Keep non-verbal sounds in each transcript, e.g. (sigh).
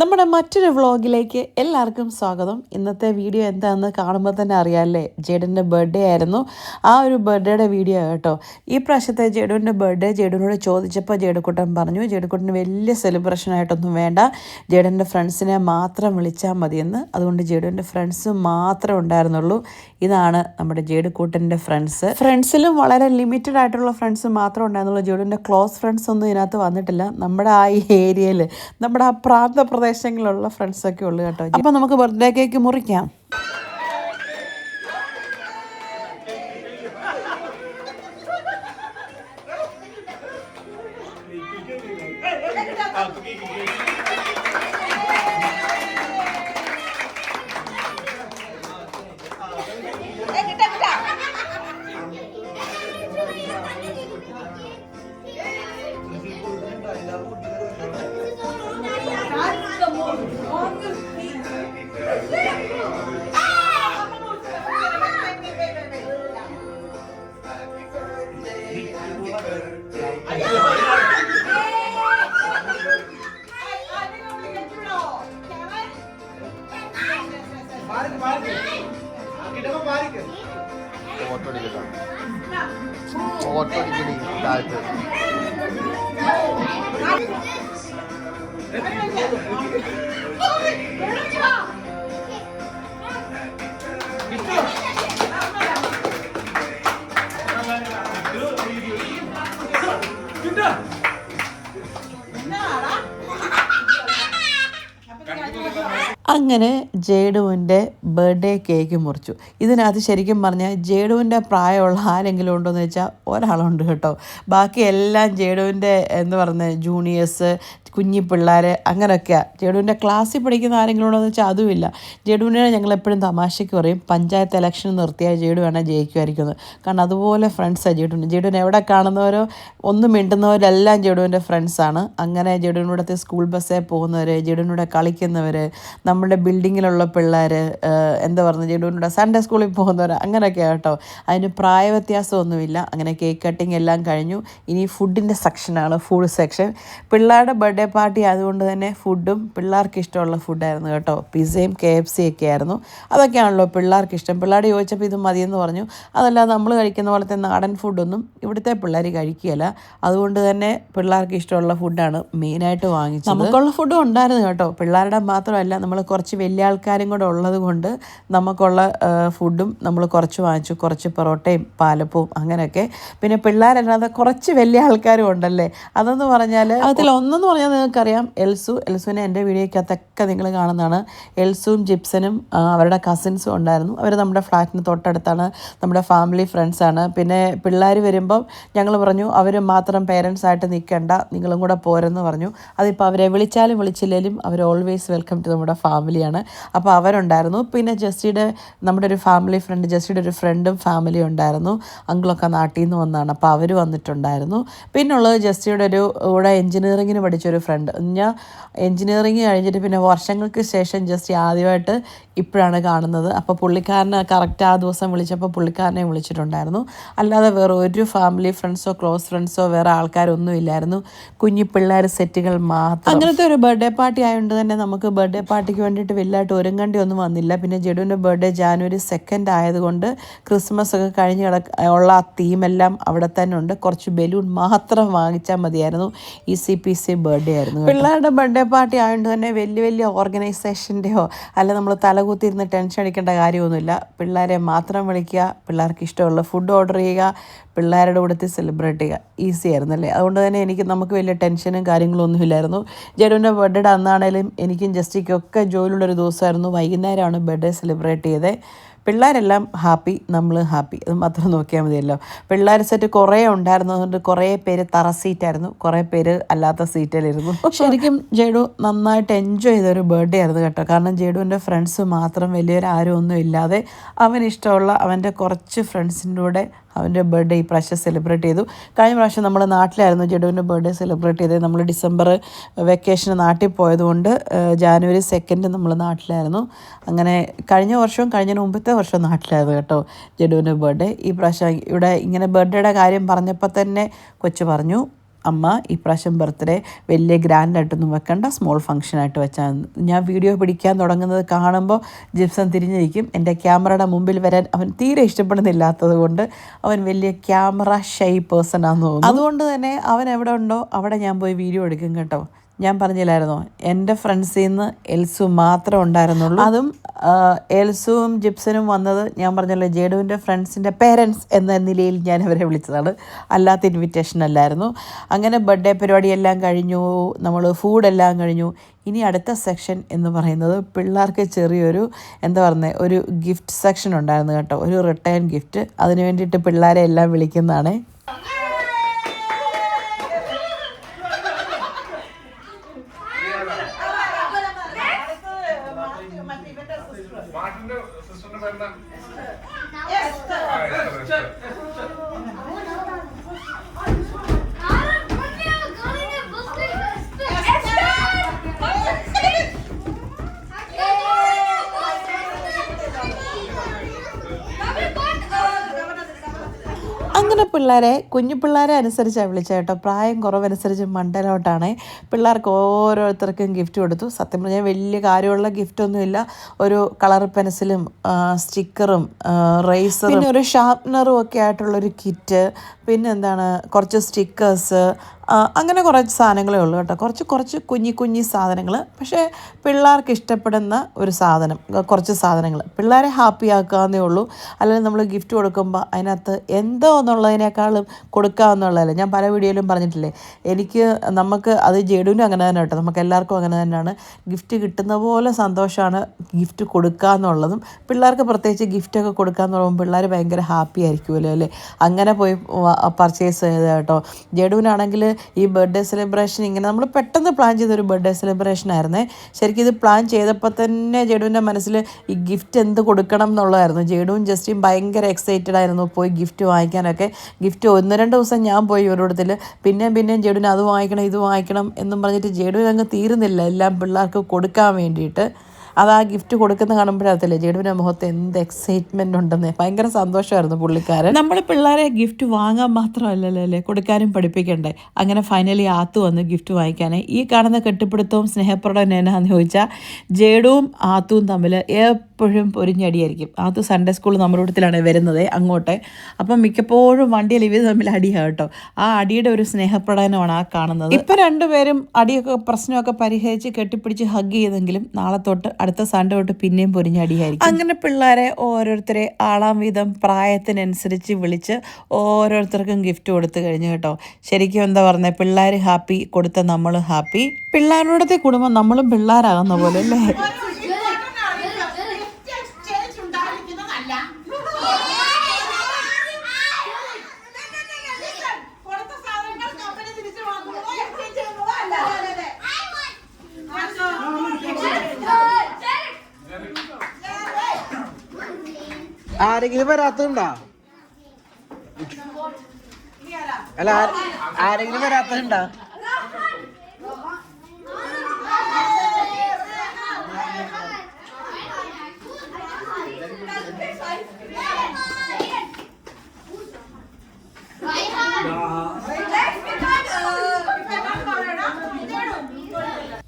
നമ്മുടെ മറ്റൊരു വ്ളോഗിലേക്ക് എല്ലാവർക്കും സ്വാഗതം. ഇന്നത്തെ വീഡിയോ എന്താണെന്ന് കാണുമ്പോൾ തന്നെ അറിയാമല്ലേ ജേഡന്റെ ബർത്ത്ഡേ ആയിരുന്നു. ആ ഒരു ബർത്ത്ഡേയുടെ വീഡിയോ കേട്ടോ. ഈ പ്രാവശ്യത്തെ ജേഡുവിന്റെ ബർത്ത്ഡേ ജേഡുവിനോട് ചോദിച്ചപ്പോൾ ജേഡുക്കുട്ടൻ പറഞ്ഞു ജേഡുക്കുട്ടന് വലിയ സെലിബ്രേഷൻ ആയിട്ടൊന്നും വേണ്ട. ജേഡന്റെ ഫ്രണ്ട്സിനെ മാത്രം വിളിച്ചാൽ മതിയെന്ന്. അതുകൊണ്ട് ജേഡുവിന്റെ ഫ്രണ്ട്സ് മാത്രമേ ഉണ്ടായിരുന്നുള്ളൂ. ഇതാണ് നമ്മുടെ ജേഡുക്കൂട്ടന്റെ ഫ്രണ്ട്സ് ഫ്രണ്ട്സിലും വളരെ ലിമിറ്റഡ് ആയിട്ടുള്ള ഫ്രണ്ട്സ് മാത്രമേ ഉണ്ടായിരുന്നുള്ളൂ. ജേഡുവിന്റെ ക്ലോസ് ഫ്രണ്ട്സ് ഒന്നും ഇതിനകത്ത് വന്നിട്ടില്ല. നമ്മുടെ ആ ഏരിയയിൽ നമ്മുടെ ആ പ്രാന്ത പ്രദേശങ്ങളിലുള്ള ഫ്രണ്ട്സൊക്കെ ഉള്ളു കേട്ടോ. അപ്പോൾ നമുക്ക് ബർത്ത്ഡേ കേക്ക് മുറിക്കാം. 来来来来来来来来来来来来来来来 അങ്ങനെ ജേഡുവിന്റെ ബർത്ത്ഡേ കേക്ക് മുറിച്ചു. ഇതിനകത്ത് ശരിക്കും പറഞ്ഞാൽ ജേഡുവിന്റെ പ്രായമുള്ള ആരെങ്കിലും ഉണ്ടോ എന്ന് വെച്ചാൽ ഒരാളുണ്ട് കേട്ടോ. ബാക്കി എല്ലാം ജേഡുവിന്റെ എന്ന് പറഞ്ഞ ജൂനിയേഴ്സ് കുഞ്ഞി പിള്ളേർ അങ്ങനെയൊക്കെയാണ് ജേഡുവിന്റെ ക്ലാസ്സിൽ പഠിക്കുന്ന ആരെങ്കിലും ഉണ്ടോ എന്ന് വെച്ചാൽ അതുമില്ല. ജേഡുവിനെ ഞങ്ങൾ എപ്പോഴും തമാശയ്ക്ക് പറയും. പഞ്ചായത്ത് ഇലക്ഷൻ നിർത്തിയാൽ ജേഡു വേണേൽ ജയിക്കുമായിരിക്കുന്നത് കാരണം അതുപോലെ ഫ്രണ്ട്സാണ് ജേഡുവിന്. ജേഡുവിനെ എവിടെ കാണുന്നവരോ ഒന്നും മിണ്ടുന്നവരെല്ലാം ജേഡുവിന്റെ ഫ്രണ്ട്സാണ് അങ്ങനെ ജേഡുവിനൂടെ സ്കൂൾ ബസ്സേ പോകുന്നവർ ജേഡുവിനൂടെ കളിക്കുന്നവർ നമ്മുടെ ബിൽഡിങ്ങിലുള്ള പിള്ളേർ എന്താ പറയുന്നത്? ജേഡുവിനൂടെ സൺഡേ സ്കൂളിൽ പോകുന്നവർ അങ്ങനെയൊക്കെ കേട്ടോ. അതിന് പ്രായ വ്യത്യാസമൊന്നുമില്ല അങ്ങനെ കേക്ക് കട്ടിങ് എല്ലാം കഴിഞ്ഞു. ഇനി ഫുഡിന്റെ സെക്ഷനാണ് ഫുഡ് സെക്ഷൻ പിള്ളേരുടെ ബർത്ത്ഡേ പാർട്ടി അതുകൊണ്ട് തന്നെ ഫുഡും പിള്ളേർക്ക് ഇഷ്ടമുള്ള ഫുഡായിരുന്നു കേട്ടോ. പിസയും കെ എഫ് സി ഒക്കെ ആയിരുന്നു. അതൊക്കെയാണല്ലോ പിള്ളേർക്ക് ഇഷ്ടം. പിള്ളേർ ചോദിച്ചപ്പോൾ ഇത് മതിയെന്ന് പറഞ്ഞു. അതല്ലാതെ നമ്മൾ കഴിക്കുന്ന പോലത്തെ നാടൻ ഫുഡൊന്നും ഇവിടുത്തെ പിള്ളേർ കഴിക്കുകയില്ല. അതുകൊണ്ട് തന്നെ പിള്ളേർക്ക് ഇഷ്ടമുള്ള ഫുഡാണ് മെയിനായിട്ട് വാങ്ങിച്ചത്. നമുക്കുള്ള ഫുഡും ഉണ്ടായിരുന്നു കേട്ടോ. പിള്ളേരുടെ മാത്രമല്ല നമ്മൾ കുറച്ച് വലിയ ആൾക്കാരും കൂടെ ഉള്ളത് കൊണ്ട് നമുക്കുള്ള ഫുഡും നമ്മൾ കുറച്ച് വാങ്ങിച്ചു. കുറച്ച് പൊറോട്ടയും പാലപ്പവും അങ്ങനെയൊക്കെ. പിന്നെ പിള്ളേരല്ലാതെ കുറച്ച് വലിയ ആൾക്കാരും ഉണ്ടല്ലേ? അതെന്ന് പറഞ്ഞാൽ അതിൽ ഒന്നെന്ന് പറഞ്ഞാൽ നിങ്ങൾക്കറിയാം എൽസു എൽസുവിനെ എന്റെ വീഡിയോയ്ക്കകത്തൊക്കെ നിങ്ങൾ കാണുന്നതാണ്. എൽസും ജിപ്സനും അവരുടെ കസിൻസും ഉണ്ടായിരുന്നു. അവർ നമ്മുടെ ഫ്ലാറ്റിന് തൊട്ടടുത്താണ്. നമ്മുടെ ഫാമിലി ഫ്രണ്ട്സാണ് പിന്നെ പിള്ളേർ വരുമ്പം ഞങ്ങൾ പറഞ്ഞു അവർ മാത്രം പേരൻസ് ആയിട്ട് നിൽക്കണ്ട നിങ്ങളും കൂടെ പോരെന്ന് പറഞ്ഞു. അതിപ്പോൾ അവരെ വിളിച്ചാലും വിളിച്ചില്ലെങ്കിലും അവർ ഓൾവേസ് വെൽക്കം ടു നമ്മുടെ ഫാമിലിയാണ് അപ്പോൾ അവരുണ്ടായിരുന്നു. പിന്നെ ജസ്റ്റിയുടെ നമ്മുടെ ഒരു ഫാമിലി ഫ്രണ്ട് ജസ്റ്റിയുടെ ഒരു ഫ്രണ്ടും ഫാമിലിയും ഉണ്ടായിരുന്നു. അങ്കിളൊക്കെ നാട്ടിൽ നിന്ന് വന്നതാണ് അപ്പോൾ അവർ വന്നിട്ടുണ്ടായിരുന്നു. പിന്നെ ഉള്ളത് ജസ്റ്റിയുടെ ഒരു ഇവിടെ എഞ്ചിനീയറിങ്ങിന് പഠിച്ചൊരു ഫ്രണ്ട് ഞാൻ എൻജിനീയറിങ് കഴിഞ്ഞിട്ട് പിന്നെ വർഷങ്ങൾക്ക് ശേഷം ജസ്റ്റ് ആദ്യമായിട്ട് ഇപ്പോഴാണ് കാണുന്നത്. അപ്പോൾ പുള്ളിക്കാരനെ കറക്റ്റ് ആ ദിവസം വിളിച്ചപ്പോൾ പുള്ളിക്കാരനെ വിളിച്ചിട്ടുണ്ടായിരുന്നു. അല്ലാതെ വേറെ ഒരു ഫാമിലി ഫ്രണ്ട്സോ ക്ലോസ് ഫ്രണ്ട്സോ വേറെ ആൾക്കാരൊന്നും ഇല്ലായിരുന്നു. കുഞ്ഞു പിള്ളേർ സെറ്റുകൾ മാത്രം. അങ്ങനത്തെ ഒരു ബർത്ത്ഡേ പാർട്ടി ആയതുകൊണ്ട് തന്നെ നമുക്ക് ബർത്ത്ഡേ പാർട്ടിക്ക് വേണ്ടിയിട്ട് വലിയതായിട്ട് ഒരുങ്ങണ്ടി ഒന്നും വന്നില്ല. പിന്നെ ജഡുവിന്റെ ബർത്ത്ഡേ ജാനുവരി സെക്കൻഡ് ആയതുകൊണ്ട് ക്രിസ്മസ് ഒക്കെ കഴിഞ്ഞ് കിടക്ക ഉള്ള ആ തീമെല്ലാം അവിടെ തന്നെ ഉണ്ട്. കുറച്ച് ബലൂൺ മാത്രം വാങ്ങിച്ചാൽ മതിയായിരുന്നു. ഈ സി പി സി ബർത്ത്ഡേ ആയിരുന്നു പിള്ളേരുടെ ബർത്ത്ഡേ പാർട്ടി ആയതുകൊണ്ട് തന്നെ വലിയ വലിയ ഓർഗനൈസേഷന്റെയോ അല്ല നമ്മൾ തലകുത്തിയിരുന്ന് ടെൻഷൻ അടിക്കേണ്ട കാര്യമൊന്നുമില്ല. പിള്ളേരെ മാത്രം വിളിക്കുക പിള്ളേർക്ക് ഇഷ്ടമുള്ള ഫുഡ് ഓർഡർ ചെയ്യുക പിള്ളേരുടെ കൂടത്തിൽ സെലിബ്രേറ്റ് ചെയ്യുക. ഈസി ആയിരുന്നു അല്ലേ അതുകൊണ്ട് തന്നെ എനിക്ക് നമുക്ക് വലിയ ടെൻഷനും കാര്യങ്ങളും ഒന്നുമില്ലായിരുന്നു ജഡുവിന്റെ ബർത്ത്ഡേ അന്നാണേലും എനിക്കും ജസ്റ്റിക്കൊക്കെ ജോലിയുള്ളൊരു ദിവസമായിരുന്നു. വൈകുന്നേരമാണ് ബർത്ത്ഡേ സെലിബ്രേറ്റ് ചെയ്തത് പിള്ളേരെല്ലാം ഹാപ്പി നമ്മൾ ഹാപ്പി. അത് മാത്രം നോക്കിയാൽ മതിയല്ലോ. പിള്ളേർ സെറ്റ് കുറേ ഉണ്ടായിരുന്നതുകൊണ്ട് കുറേ പേര് തറ സീറ്റായിരുന്നു കുറേ പേര് അല്ലാത്ത സീറ്റിലിരുന്നു ശരിക്കും ജേഡു നന്നായിട്ട് എൻജോയ് ചെയ്തൊരു ബർത്ത്ഡേ ആയിരുന്നു കേട്ടോ. കാരണം ജേഡുവിന്റെ ഫ്രണ്ട്സ് മാത്രം വലിയൊരു ആരും ഒന്നും ഇല്ലാതെ അവനിഷ്ടമുള്ള അവന്റെ കുറച്ച് ഫ്രണ്ട്സിന്റെ കൂടെ അവന്റെ ബർത്ത്ഡേ ഈ പ്രാവശ്യം സെലിബ്രേറ്റ് ചെയ്തു. കഴിഞ്ഞ പ്രാവശ്യം നമ്മൾ നാട്ടിലായിരുന്നു ജഡുവിന്റെ ബർത്ത്ഡേ സെലിബ്രേറ്റ് ചെയ്തത്. നമ്മൾ ഡിസംബർ വെക്കേഷന് നാട്ടിൽ പോയതുകൊണ്ട് ജാനുവരി സെക്കൻഡ് നമ്മൾ നാട്ടിലായിരുന്നു. അങ്ങനെ കഴിഞ്ഞ വർഷവും കഴിഞ്ഞ മുമ്പത്തെ വർഷവും നാട്ടിലായിരുന്നു കേട്ടോ ജഡുവിന്റെ ബർത്ത്ഡേ ഈ പ്രാവശ്യം ഇവിടെ ഇങ്ങനെ ബർത്ത്ഡേയുടെ കാര്യം പറഞ്ഞപ്പോൾ തന്നെ കൊച്ചു പറഞ്ഞു. അമ്മ ഈ ഇപ്രാവശ്യം ബർത്ത്ഡേ വലിയ ഗ്രാൻഡായിട്ടൊന്നും വെക്കണ്ട സ്മോൾ ഫംഗ്ഷനായിട്ട് വെച്ചാൽ ഞാൻ വീഡിയോ പിടിക്കാൻ തുടങ്ങുന്നത് കാണുമ്പോൾ ജിപ്സൺ തിരിഞ്ഞിരിക്കും. എന്റെ ക്യാമറയുടെ മുമ്പിൽ വരാൻ അവൻ തീരെ ഇഷ്ടപ്പെടുന്നില്ലാത്തത് കൊണ്ട് അവൻ വലിയ ക്യാമറ ഷൈ പേഴ്സൺ ആണെന്ന് തോന്നുന്നു. അതുകൊണ്ട് തന്നെ അവൻ എവിടെ ഉണ്ടോ അവിടെ ഞാൻ പോയി വീഡിയോ എടുക്കും കേട്ടോ. ഞാൻ പറഞ്ഞില്ലായിരുന്നോ? എന്റെ ഫ്രണ്ട്സിൽ നിന്ന് എൽസു മാത്രമേ ഉണ്ടായിരുന്നുള്ളൂ. അതും എൽസുവും ജിപ്സനും വന്നത് ഞാൻ പറഞ്ഞല്ലോ ജേഡുവിന്റെ ഫ്രണ്ട്സിന്റെ പേരൻസ് എന്ന നിലയിൽ ഞാൻ അവരെ വിളിച്ചതാണ്. അല്ലാത്ത ഇൻവിറ്റേഷൻ അല്ലായിരുന്നു. അങ്ങനെ ബർത്ത്ഡേ പരിപാടിയെല്ലാം കഴിഞ്ഞു നമ്മൾ ഫുഡെല്ലാം കഴിഞ്ഞു. ഇനി അടുത്ത സെക്ഷൻ എന്ന് പറയുന്നത് പിള്ളേർക്ക് ചെറിയൊരു എന്താ പറയുന്നത് ഒരു ഗിഫ്റ്റ് സെക്ഷൻ ഉണ്ടായിരുന്നു കേട്ടോ. ഒരു റിട്ടേൺ ഗിഫ്റ്റ് അതിന് വേണ്ടിയിട്ട് പിള്ളേരെ എല്ലാം വിളിക്കുന്നതാണ്. അങ്ങനെ പിള്ളേരെ കുഞ്ഞു പിള്ളേരെ അനുസരിച്ചാണ് വിളിച്ചത് കേട്ടോ. പ്രായം കുറവനുസരിച്ച് മണ്ടലോട്ടാണ്. പിള്ളേർക്ക് ഓരോരുത്തർക്കും ഗിഫ്റ്റ് കൊടുത്തു. സത്യം പറഞ്ഞാൽ വലിയ കാര്യമുള്ള ഗിഫ്റ്റൊന്നുമില്ല ഒരു കളർ പെൻസിലും സ്റ്റിക്കറും റേസറും പിന്നെ ഒരു ഷാർപ്നറും ഒക്കെ ആയിട്ടുള്ളൊരു കിറ്റ് പിന്നെന്താണ് കുറച്ച് സ്റ്റിക്കേഴ്സ് അങ്ങനെ കുറച്ച് സാധനങ്ങളേ ഉള്ളൂ കേട്ടോ. കുറച്ച് കുറച്ച് കുഞ്ഞി കുഞ്ഞി സാധനങ്ങൾ പക്ഷേ പിള്ളേർക്ക് ഇഷ്ടപ്പെടുന്ന ഒരു സാധനം കുറച്ച് സാധനങ്ങൾ പിള്ളേരെ ഹാപ്പി ആക്കാവുന്നേ ഉള്ളൂ. അല്ലെങ്കിൽ നമ്മൾ ഗിഫ്റ്റ് കൊടുക്കുമ്പോൾ അതിനകത്ത് എന്തോ എന്നുള്ളതിനേക്കാളും കൊടുക്കാമെന്നുള്ളതല്ലേ ഞാൻ പല വീഡിയോയിലും പറഞ്ഞിട്ടില്ലേ എനിക്ക് നമുക്ക് അത് ജെഡുവിനും അങ്ങനെ തന്നെ കേട്ടോ. നമുക്ക് എല്ലാവർക്കും അങ്ങനെ തന്നെയാണ്. ഗിഫ്റ്റ് കിട്ടുന്ന പോലെ സന്തോഷമാണ് ഗിഫ്റ്റ് കൊടുക്കുക എന്നുള്ളതും പിള്ളേർക്ക് പ്രത്യേകിച്ച് ഗിഫ്റ്റൊക്കെ കൊടുക്കുക എന്ന് പറയുമ്പോൾ പിള്ളേർ ഭയങ്കര ഹാപ്പി ആയിരിക്കുമല്ലോ അല്ലേ? അങ്ങനെ പോയി പർച്ചേസ് ചെയ്ത് കേട്ടോ. ജഡുവിനാണെങ്കിൽ ഈ ബർത്ത്ഡേ സെലിബ്രേഷൻ ഇങ്ങനെ നമ്മൾ പെട്ടെന്ന് പ്ലാൻ ചെയ്തൊരു ബർത്ത്ഡേ സെലിബ്രേഷൻ ആയിരുന്നേ. ശരിക്കും ഇത് പ്ലാൻ ചെയ്തപ്പോൾ തന്നെ ജേഡുവിന്റെ മനസ്സിൽ ഈ ഗിഫ്റ്റ് എന്ത് കൊടുക്കണം എന്നുള്ളതായിരുന്നു. ജേഡുവും ജസ്റ്റിയും ഭയങ്കര എക്സൈറ്റഡ് ആയിരുന്നു പോയി ഗിഫ്റ്റ് വാങ്ങിക്കാനൊക്കെ. ഗിഫ്റ്റ് ഒന്ന് രണ്ട് ദിവസം ഞാൻ പോയി ഇവരോടത്തിൽ പിന്നെയും പിന്നെയും ജേഡുവിന് അത് വാങ്ങിക്കണം ഇത് വാങ്ങിക്കണം എന്നും പറഞ്ഞിട്ട് ജേഡുവിനങ്ങ് തീരുന്നില്ല. എല്ലാം പിള്ളേർക്ക് കൊടുക്കാൻ വേണ്ടിയിട്ട്. അത് ആ ഗിഫ്റ്റ് കൊടുക്കുന്ന കാണുമ്പോഴത്തില്ലേ ജേഡുവിന്റെ മുഖത്ത് എന്ത് എക്സൈറ്റ്മെന്റ് ഉണ്ടെന്ന്. ഭയങ്കര സന്തോഷമായിരുന്നു പുള്ളിക്കാരൻ. നമ്മുടെ പിള്ളേരെ ഗിഫ്റ്റ് വാങ്ങാൻ മാത്രമല്ലല്ലോ അല്ലേ കൊടുക്കാനും പഠിപ്പിക്കണ്ടേ? അങ്ങനെ ഫൈനലി ആത്തു വന്ന് ഗിഫ്റ്റ് വാങ്ങിക്കാനേ. ഈ കാണുന്ന കെട്ടിപ്പിടുത്തവും സ്നേഹപ്രകടനം എന്നാന്ന് ചോദിച്ചാൽ ജേഡുവും ആത്തുവും തമ്മിൽ എപ്പോഴും പൊരിഞ്ഞടിയായിരിക്കും. അത് സൺഡേ സ്കൂൾ നമ്മുടെ കൂട്ടത്തിലാണ് വരുന്നത് അങ്ങോട്ട്. അപ്പം മിക്കപ്പോഴും വണ്ടിയിൽ ഇവർ തമ്മിൽ അടിയാണ് കേട്ടോ. ആ അടിയുടെ ഒരു സ്നേഹപ്രകടനമാണ് ആ കാണുന്നത്. ഇപ്പം രണ്ടുപേരും അടിയൊക്കെ പ്രശ്നമൊക്കെ പരിഹരിച്ച് കെട്ടിപ്പിടിച്ച് ഹഗ് ചെയ്തെങ്കിലും നാളെ തൊട്ട് അടുത്ത സൺഡേ തൊട്ട് പിന്നെയും പൊരിഞ്ഞടിയായിരിക്കും. അങ്ങനെ പിള്ളേരെ ഓരോരുത്തരെ ആളാം വിധം പ്രായത്തിനനുസരിച്ച് വിളിച്ച് ഓരോരുത്തർക്കും ഗിഫ്റ്റ് കൊടുത്തു കഴിഞ്ഞു കേട്ടോ. ശരിക്കും എന്താ പറഞ്ഞത് പിള്ളേർ ഹാപ്പി കൊടുത്ത നമ്മൾ ഹാപ്പി പിള്ളേരുടെ കുടുംബം നമ്മളും പിള്ളേരാകുന്ന പോലെ അല്ലേ? ആരെങ്കിലും വരാത്തതുണ്ടാ? അല്ല ആരെങ്കിലും വരാത്തതുണ്ടോ?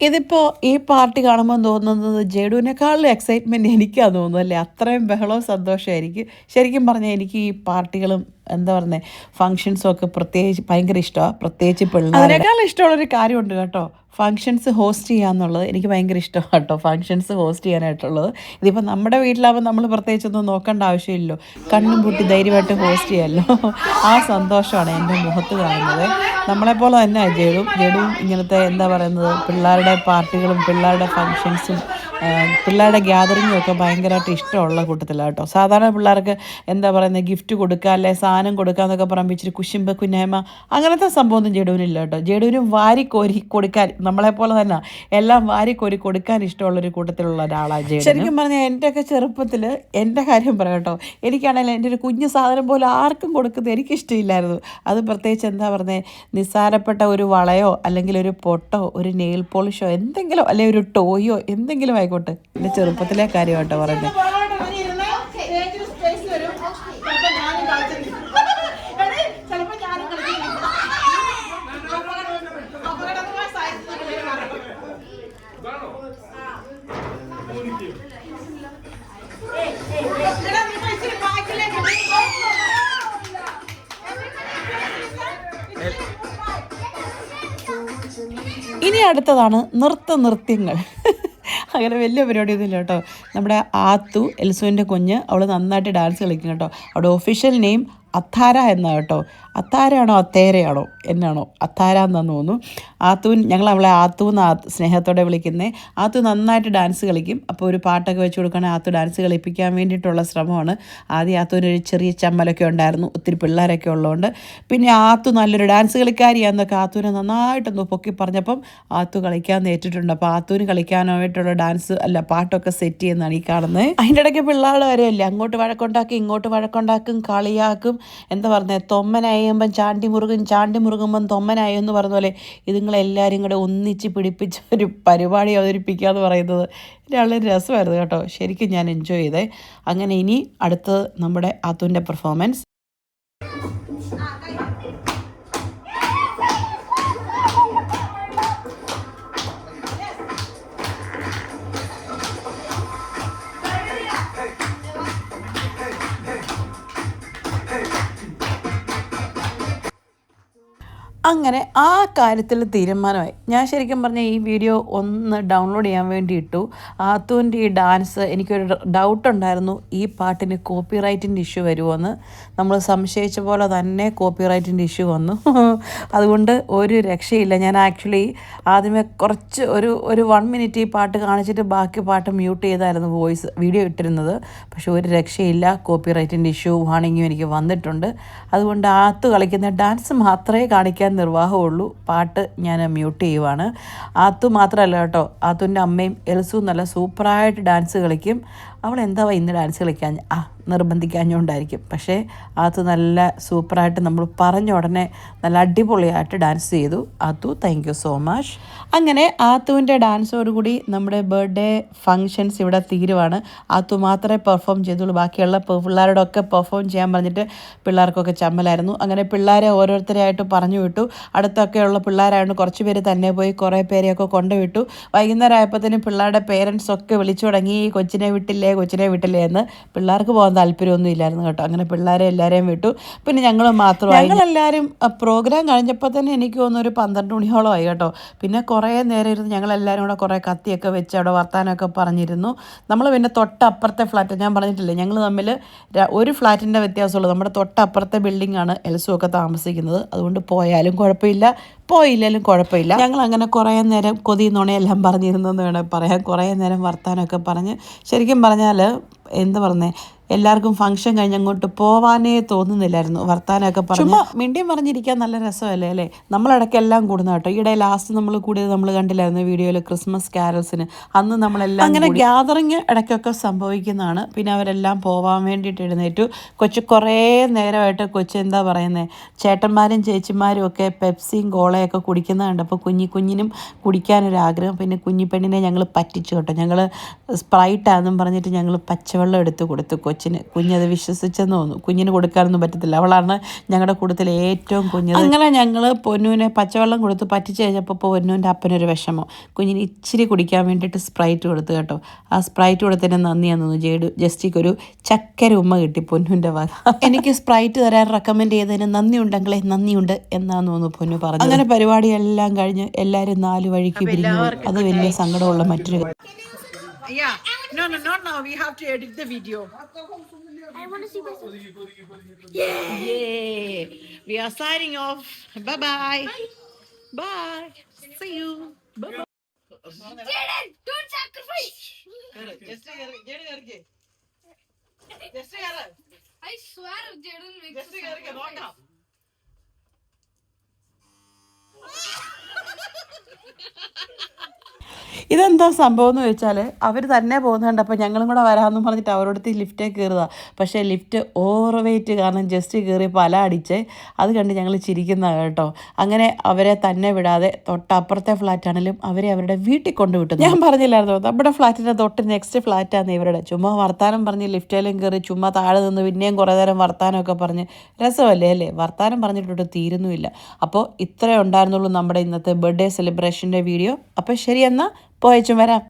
ഇതിപ്പോൾ ഈ പാർട്ടി കാണുമ്പോൾ തോന്നുന്നത് ജഡുവിനേക്കാളും എക്സൈറ്റ്മെന്റ് എനിക്കാണ് തോന്നുന്നു അല്ലേ? അത്രയും ബഹളവും സന്തോഷമായിരിക്കും ശരിക്കും പറഞ്ഞാൽ എനിക്ക് ഈ പാർട്ടികളും എന്താ പറയുന്നത് ഫങ്ഷൻസും ഒക്കെ പ്രത്യേകിച്ച് ഭയങ്കര ഇഷ്ടമാണ് പ്രത്യേകിച്ച് പിള്ളേർ അതിനേക്കാളും ഇഷ്ടമുള്ളൊരു കാര്യമുണ്ട് കേട്ടോ. ഫങ്ഷൻസ് ഹോസ്റ്റ് ചെയ്യാന്നുള്ളത് എനിക്ക് ഭയങ്കര ഇഷ്ടമാണ് കേട്ടോ ഫങ്ഷൻസ് ഹോസ്റ്റ് ചെയ്യാനായിട്ടുള്ളത്. ഇതിപ്പോൾ നമ്മുടെ വീട്ടിലാവുമ്പോൾ നമ്മൾ പ്രത്യേകിച്ചൊന്നും നോക്കേണ്ട ആവശ്യമില്ലല്ലോ. കണ്ണും പൂട്ടി ധൈര്യമായിട്ട് ഹോസ്റ്റ് ചെയ്യാമല്ലോ ആ സന്തോഷമാണ് എന്റെ മുഖത്ത് കാണുന്നത്. നമ്മളെപ്പോലെ തന്നെ ജഡും ജഡും ഇങ്ങനത്തെ എന്താ പറയുന്നത് പിള്ളേരുടെ പാർട്ടികളും പിള്ളേരുടെ ഫങ്ഷൻസും പിള്ളേരുടെ ഗ്യാതറിങ്ങും ഒക്കെ ഭയങ്കരമായിട്ട് ഇഷ്ടമുള്ള കൂട്ടത്തിലാണ് കേട്ടോ സാധാരണ പിള്ളേർക്ക് എന്താ പറയുന്നത് ഗിഫ്റ്റ് കൊടുക്കുക അല്ലെ സാധനം കൊടുക്കുക എന്നൊക്കെ പറയുമ്പോൾ ഇച്ചിരി കുശുമ്പ കുന്നായ്മ അങ്ങനത്തെ സംഭവമൊന്നും ജഡുവിനില്ല കേട്ടോ ജഡുവിന് കോരി കൊടുക്കാൻ നമ്മളെപ്പോലെ തന്നെ എല്ലാം വാരിക്കോരി കൊടുക്കാൻ ഇഷ്ടമുള്ളൊരു കൂട്ടത്തിലുള്ള ഒരാളാണ് ജഡു ശരിക്കും പറഞ്ഞാൽ എന്റെയൊക്കെ ചെറുപ്പത്തിൽ എന്റെ കാര്യം പറയാം കേട്ടോ. എനിക്കാണെങ്കിൽ എന്റെ ഒരു കുഞ്ഞു സാധനം പോലും ആർക്കും കൊടുക്കുന്നത് എനിക്കിഷ്ടമില്ലായിരുന്നു അത് പ്രത്യേകിച്ച് എന്താ പറഞ്ഞത് നിസ്സാരപ്പെട്ട ഒരു വളയോ അല്ലെങ്കിൽ ഒരു പൊട്ടോ ഒരു നെയിൽ പോളിഷോ എന്തെങ്കിലും അല്ലെങ്കിൽ ഒരു ടോയോ എന്തെങ്കിലും ആയിക്കോട്ടെ. എന്റെ ചെറുപ്പത്തിലെ കാര്യമായിട്ടോ പറയുന്നത് അടുത്തതാണ് നൃത്ത നൃത്യങ്ങൾ. അങ്ങനെ വലിയ പരിപാടിയൊന്നുമില്ല കേട്ടോ. നമ്മുടെ ആത്തു എൽസുവിന്റെ കുഞ്ഞ് അവൾ നന്നായിട്ട് ഡാൻസ് കളിക്കും കേട്ടോ. അവിടെ ഒഫീഷ്യൽ നെയിം അത്താര എന്നാ കേട്ടോ. അത്താരയാണോ അത്തേരയാണോ എന്നാണോ? അത്താര എന്നാന്ന് തോന്നുന്നു. ആത്തൂൻ ഞങ്ങൾ അവളെ ആത്തു എന്ന് സ്നേഹത്തോടെ വിളിക്കുന്നത് ആത്തു നന്നായിട്ട് ഡാൻസ് കളിക്കും. അപ്പോൾ ഒരു പാട്ടൊക്കെ വെച്ച് കൊടുക്കുകയാണെങ്കിൽ ആത്തു ഡാൻസ് കളിപ്പിക്കാൻ വേണ്ടിയിട്ടുള്ള ശ്രമമാണ്. ആദ്യം ആത്തുവിന് ഒരു ചെറിയ ചമ്മലൊക്കെ ഉണ്ടായിരുന്നു. ഒത്തിരി പിള്ളേരൊക്കെ ഉള്ളതുകൊണ്ട്. പിന്നെ ആത്തു നല്ലൊരു ഡാൻസ് കളിക്കാരിയാന്നൊക്കെ ആത്തുവിനെ നന്നായിട്ടൊന്ന് പൊക്കി പറഞ്ഞപ്പം ആത്തു കളിക്കാൻ നേറ്റിട്ടുണ്ട് അപ്പോൾ ആത്തുവിന് കളിക്കാനായിട്ടുള്ള ഡാൻസ് അല്ല പാട്ടൊക്കെ സെറ്റ് ചെയ്യുന്നതാണ് ഈ കാണുന്നത്. അതിന്റെ ഇടയ്ക്ക് പിള്ളേർ വരെയല്ലേ അങ്ങോട്ട് വഴക്കുണ്ടാക്കും ഇങ്ങോട്ട് വഴക്കുണ്ടാക്കും കളിയാക്കും. എന്താ പറഞ്ഞത് തൊമ്മനായുമ്പം ചാണ്ടി മുറുകും ചാണ്ടി മുറുകുമ്പം തൊമ്മനായി എന്ന് പറഞ്ഞ പോലെ ഇതുങ്ങളെല്ലാവരും കൂടെ ഒന്നിച്ച് പിടിപ്പിച്ച ഒരു പരിപാടി അവതരിപ്പിക്കുക എന്ന് പറയുന്നത് വളരെ രസമായിരുന്നു കേട്ടോ. ശരിക്കും ഞാൻ എൻജോയ് ചെയ്തേ. അങ്ങനെ ഇനി അടുത്ത് നമ്മുടെ അതുന്റെ പെർഫോമൻസ് അങ്ങനെ ആ കാര്യത്തിൽ തീരുമാനമായി. ഞാൻ ശരിക്കും പറഞ്ഞ ഈ വീഡിയോ ഒന്ന് ഡൗൺലോഡ് ചെയ്യാൻ വേണ്ടി ഇട്ടു ആത്തുവിന്റെ ഈ ഡാൻസ് എനിക്കൊരു ഡൗട്ട് ഉണ്ടായിരുന്നു. ഈ പാട്ടിന് കോപ്പി റൈറ്റിന്റെ ഇഷ്യൂ വരുമോയെന്ന് നമ്മൾ സംശയിച്ച പോലെ തന്നെ കോപ്പി റൈറ്റിന്റെ ഇഷ്യൂ വന്നു. (laughs) അതുകൊണ്ട് ഒരു രക്ഷയില്ല. ഞാൻ ആക്ച്വലി ആദ്യമേ കുറച്ച് ഒരു ഒരു വൺ മിനിറ്റ് ഈ പാട്ട് കാണിച്ചിട്ട് ബാക്കി പാട്ട് മ്യൂട്ട് ചെയ്തായിരുന്നു വോയിസ് വീഡിയോ ഇട്ടിരുന്നത്. പക്ഷെ ഒരു രക്ഷയില്ല. കോപ്പി റൈറ്റിന്റെ ഇഷ്യൂ വാണിങ്ങും എനിക്ക് വന്നിട്ടുണ്ട്. അതുകൊണ്ട് ആത്ത് കളിക്കുന്ന ഡാൻസ് മാത്രമേ കാണിക്കാൻ നിർവാഹമുള്ളൂ പാട്ട് ഞാൻ മ്യൂട്ട് ചെയ്യുവാണ്. ആത്തു മാത്രമല്ല കേട്ടോ. ആത്തുന്റെ അമ്മയും എൽസും നല്ല സൂപ്പറായിട്ട് ഡാൻസ് കളിക്കും. അവൾ എന്താ ഇന്ന് ഡാൻസ് കളിക്കാൻ ആ നിർബന്ധിക്കാഞ്ഞുകൊണ്ടായിരിക്കും പക്ഷേ അത് നല്ല സൂപ്പറായിട്ട് നമ്മൾ പറഞ്ഞ ഉടനെ നല്ല അടിപൊളിയായിട്ട് ഡാൻസ് ചെയ്തു. Aathu thank you so much അങ്ങനെ ആത്തുവിന്റെ ഡാൻസോടുകൂടി നമ്മുടെ ബർത്ത്ഡേ ഫങ്ഷൻസ് ഇവിടെ തീരുവാണ്. ആത്തു മാത്രമേ പെർഫോം ചെയ്തുള്ളൂ. ബാക്കിയുള്ള പിള്ളേരോടൊക്കെ പെർഫോം ചെയ്യാൻ പറഞ്ഞിട്ട് പിള്ളേർക്കൊക്കെ ചമ്മലായിരുന്നു. അങ്ങനെ പിള്ളേരെ ഓരോരുത്തരെയായിട്ട് പറഞ്ഞു വിട്ടു. അടുത്തൊക്കെയുള്ള പിള്ളേരായതുകൊണ്ട് കുറച്ച് പേര് തന്നെ പോയി കുറേ പേരെയൊക്കെ കൊണ്ടുവിട്ടു. വൈകുന്നേരം ആയപ്പോഴത്തേനും പിള്ളേരുടെ പേരൻസ് ഒക്കെ വിളിച്ചു തുടങ്ങി. കൊച്ചിനെ വിട്ടില്ലേ കൊച്ചിനെ വിട്ടില്ലായിരുന്നു പിള്ളേർക്ക് പോകാൻ താല്പര്യമൊന്നും ഇല്ലായിരുന്നു കേട്ടോ. അങ്ങനെ പിള്ളേരെ എല്ലാവരെയും വിട്ടു. പിന്നെ ഞങ്ങൾ മാത്രമായി. ഞങ്ങളെല്ലാവരും പ്രോഗ്രാം കഴിഞ്ഞപ്പോൾ തന്നെ എനിക്ക് തോന്നുന്നു ഒരു പന്ത്രണ്ട് മണിയോളമായി കേട്ടോ. പിന്നെ കുറേ നേരം ഇരുന്ന് ഞങ്ങളെല്ലാവരും കൂടെ കുറേ കത്തിയൊക്കെ വെച്ച് അവിടെ വർത്താനമൊക്കെ പറഞ്ഞിരുന്നു. നമ്മൾ പിന്നെ തൊട്ടപ്പുറത്തെ ഫ്ലാറ്റ് ഞാൻ പറഞ്ഞിട്ടില്ലേ ഞങ്ങൾ തമ്മിൽ ഒരു ഫ്ലാറ്റിന്റെ വ്യത്യാസമുള്ളൂ. നമ്മുടെ തൊട്ടപ്പുറത്തെ ബിൽഡിംഗ് ആണ് എൽസു ഒക്കെ താമസിക്കുന്നത്. അതുകൊണ്ട് പോയാലും കുഴപ്പമില്ല. പോയില്ലെങ്കിലും കുഴപ്പമില്ല. ഞങ്ങൾ അങ്ങനെ കുറേ നേരം കൊതി നുണയെല്ലാം പറഞ്ഞിരുന്നെന്ന് വേണം പറയാൻ. കുറേ നേരം വർത്താനമൊക്കെ പറഞ്ഞ് ശരിക്കും പറഞ്ഞാൽ എന്ത് പറഞ്ഞേ എല്ലാവർക്കും ഫംഗ്ഷൻ കഴിഞ്ഞ് അങ്ങോട്ട് പോവാനേ തോന്നുന്നില്ലായിരുന്നു. വർത്താനമൊക്കെ പറഞ്ഞു മിണ്ടിയും പറഞ്ഞിരിക്കാൻ നല്ല രസമല്ലേ അല്ലേ? നമ്മളിടയ്ക്ക് എല്ലാം കൂടുന്ന കേട്ടോ. ഈയിടെ ലാസ്റ്റ് നമ്മൾ കൂടിയത് നമ്മൾ കണ്ടില്ലായിരുന്നു വീഡിയോയിൽ ക്രിസ്മസ് കാരൽസിന് അന്ന് നമ്മളെല്ലാം അങ്ങനെ ഗ്യാതറിങ് ഇടയ്ക്കൊക്കെ സംഭവിക്കുന്നതാണ്. പിന്നെ അവരെല്ലാം പോവാൻ വേണ്ടിയിട്ട് എഴുന്നേറ്റു. കൊച്ചു കുറേ നേരമായിട്ട് കൊച്ചു എന്താ പറയുന്നത് ചേട്ടന്മാരും ചേച്ചിമാരും ഒക്കെ പെപ്സിയും കോളയൊക്കെ കുടിക്കുന്ന കണ്ടപ്പോൾ കുഞ്ഞി കുഞ്ഞിനും കുടിക്കാനൊരാഗ്രഹം പിന്നെ കുഞ്ഞിപ്പെണ്ണിനെ ഞങ്ങൾ പറ്റിച്ചു കേട്ടോ. ഞങ്ങൾ സ്പ്രൈറ്റാന്നും പറഞ്ഞിട്ട് ഞങ്ങൾ പച്ചവെള്ളം എടുത്ത് കൊടുത്തു കൊച്ചിന്. കുഞ്ഞത് വിശ്വസിച്ചെന്ന് തോന്നുന്നു. കുഞ്ഞിന് കൊടുക്കാനൊന്നും പറ്റത്തില്ല. അവളാണ് ഞങ്ങളുടെ കൂട്ടത്തിൽ ഏറ്റവും കുഞ്ഞത്. അങ്ങനെ ഞങ്ങൾ പൊന്നുവിനെ പച്ചവെള്ളം കൊടുത്ത് പറ്റിച്ച് കഴിഞ്ഞപ്പോൾ പൊന്നുവിന്റെ അപ്പനൊരു വിഷമം. കുഞ്ഞിന് ഇച്ചിരി കുടിക്കാൻ വേണ്ടിയിട്ട് സ്പ്രൈറ്റ് കൊടുത്തു കേട്ടോ. ആ സ്പ്രൈറ്റ് കൊടുത്തതിന് നന്ദിയാന്ന് തോന്നുന്നു ജേഡു ജസ്റ്റിക്ക് ഒരു ചക്കര ഉമ്മ കിട്ടി പൊന്നുവിന്റെ വക എനിക്ക് സ്പ്രൈറ്റ് തരാൻ റെക്കമെൻഡ് ചെയ്തതിന് നന്ദി ഉണ്ടെങ്കിലേ നന്ദിയുണ്ട് എന്നാന്ന് തോന്നുന്നു പൊന്നു പറഞ്ഞു. അങ്ങനെ പരിപാടിയെല്ലാം കഴിഞ്ഞ് എല്ലാവരും നാല് വഴിക്ക് പിരിഞ്ഞു അത് വലിയ സങ്കടമുള്ള മറ്റൊരു. Yeah. No, no, not now. We have to edit the video. I want to see myself. Yay! We are signing off. Bye bye. Bye. See you. Bye bye. Jaden, don't sacrifice. I swear, Jaden makes a sacrifice. ഇതെന്താ സംഭവം എന്ന് വെച്ചാൽ അവർ തന്നെ പോകുന്നുണ്ട് കണ്ടപ്പോൾ ഞങ്ങളും കൂടെ വരാമെന്ന് പറഞ്ഞിട്ട് അവരോടത്ത് ലിഫ്റ്റേ കയറുക പക്ഷേ ലിഫ്റ്റ് ഓവർ വെയിറ്റ് കാരണം ജസ്റ്റ് കയറി പല അടിച്ച് അത് കണ്ട് ഞങ്ങൾ ചിരിക്കുന്ന കേട്ടോ. അങ്ങനെ അവരെ തന്നെ വിടാതെ തൊട്ടപ്പുറത്തെ ഫ്ലാറ്റാണെങ്കിലും അവരെ അവരുടെ വീട്ടിൽ കൊണ്ടുവിട്ടു ഞാൻ പറഞ്ഞില്ലായിരുന്നു? നമ്മുടെ ഫ്ലാറ്റിന്റെ തൊട്ട് നെക്സ്റ്റ് ഫ്ലാറ്റാണ് ഇവരുടെ. ചുമ്മാ വർത്താനം പറഞ്ഞ് ലിഫ്റ്റേലും കയറി ചുമ്മാ താഴെ നിന്ന് പിന്നെയും കുറേ നേരം വർത്താനമൊക്കെ പറഞ്ഞ് രസമല്ലേ അല്ലേ? വർത്താനം പറഞ്ഞിട്ടൊട്ട് തീരുന്നുമില്ല. അപ്പോൾ ഇത്രേ ഉണ്ടായിരുന്നുള്ളൂ നമ്മുടെ ഇന്നത്തെ ബർത്ത്ഡേ സെലിബ്രേഷന്റെ വീഡിയോ അപ്പോൾ ശരി എന്നാൽ പോയച്ചും വരാം.